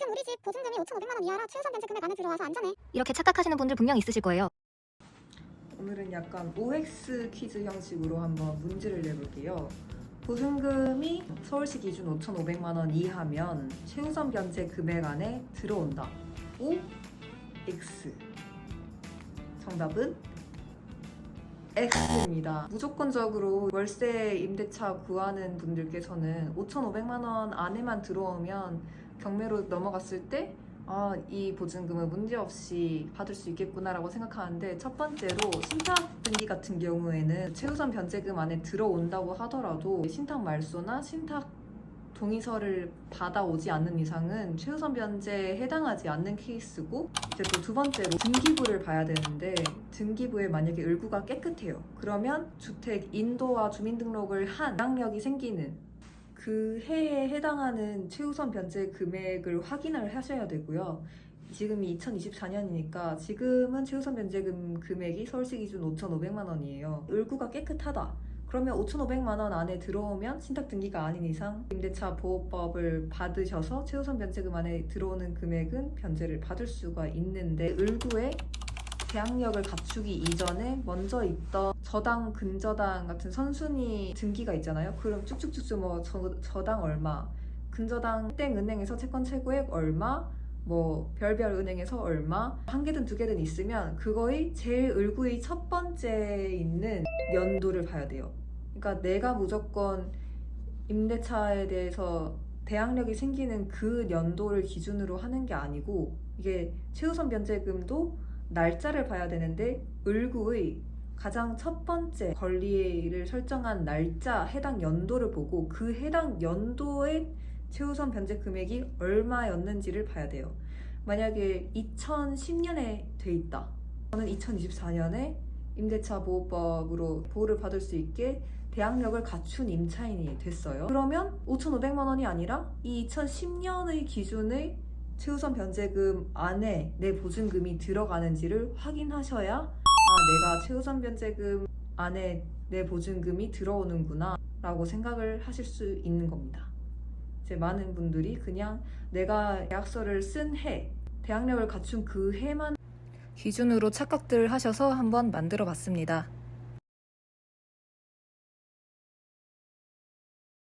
지금 우리 집 보증금이 5,500만 원 이하라 최우선 변제 금액 안에 들어와서 안전해. 이렇게 착각하시는 분들 분명 있으실 거예요. 오늘은 약간 OX 퀴즈 형식으로 한번 문제를 내볼게요. 보증금이 서울시 기준 5,500만 원 이하면 최우선 변제 금액 안에 들어온다. O, X. 정답은 X입니다. 무조건적으로 월세 임대차 구하는 분들께서는 5,500만 원 안에만 들어오면 경매로 넘어갔을 때 아, 이 보증금은 문제없이 받을 수 있겠구나라고 생각하는데 첫 번째로 신탁 등기 같은 경우에는 최우선 변제금 안에 들어온다고 하더라도 신탁 말소나 신탁 동의서를 받아오지 않는 이상은 최우선 변제에 해당하지 않는 케이스고 이제 또 두 번째로 등기부를 봐야 되는데 등기부에 만약에 을구가 깨끗해요. 그러면 주택 인도와 주민등록을 한 양력이 생기는 그 해에 해당하는 최우선 변제 금액을 확인을 하셔야 되고요. 지금이 2024년이니까 지금은 최우선 변제금 금액이 서울시 기준 5,500만 원이에요. 을구가 깨끗하다. 그러면 5,500만 원 안에 들어오면 신탁 등기가 아닌 이상 임대차 보호법을 받으셔서 최우선 변제금 안에 들어오는 금액은 변제를 받을 수가 있는데 을구에 대항력을 갖추기 이전에 먼저 있던 저당 근저당 같은 선순위 등기가 있잖아요. 그럼 쭉쭉쭉쭉 뭐 저, 저당 얼마, 근저당 땡 은행에서 채권 최고액 얼마, 뭐 별별 은행에서 얼마 한 개든 두 개든 있으면 그거의 제일 을구의 첫 번째 있는 연도를 봐야 돼요. 그러니까 내가 무조건 임대차에 대해서 대항력이 생기는 그 연도를 기준으로 하는 게 아니고 이게 최우선 변제금도 날짜를 봐야 되는데 을구의 가장 첫 번째 권리를 설정한 날짜 해당 연도를 보고 그 해당 연도의 최우선 변제 금액이 얼마였는지를 봐야 돼요. 만약에 2010년에 돼 있다. 저는 2024년에 임대차 보호법으로 보호를 받을 수 있게 대항력을 갖춘 임차인이 됐어요. 그러면 5,500만 원이 아니라 이 2010년의 기준의 최우선 변제금 안에 내 보증금이 들어가는지를 확인하셔야 아 내가 최우선 변제금 안에 내 보증금이 들어오는구나 라고 생각을 하실 수 있는 겁니다. 이제 많은 분들이 그냥 내가 계약서를 쓴 해, 대항력을 갖춘 그 해만 기준으로 착각들 하셔서 한번 만들어 봤습니다.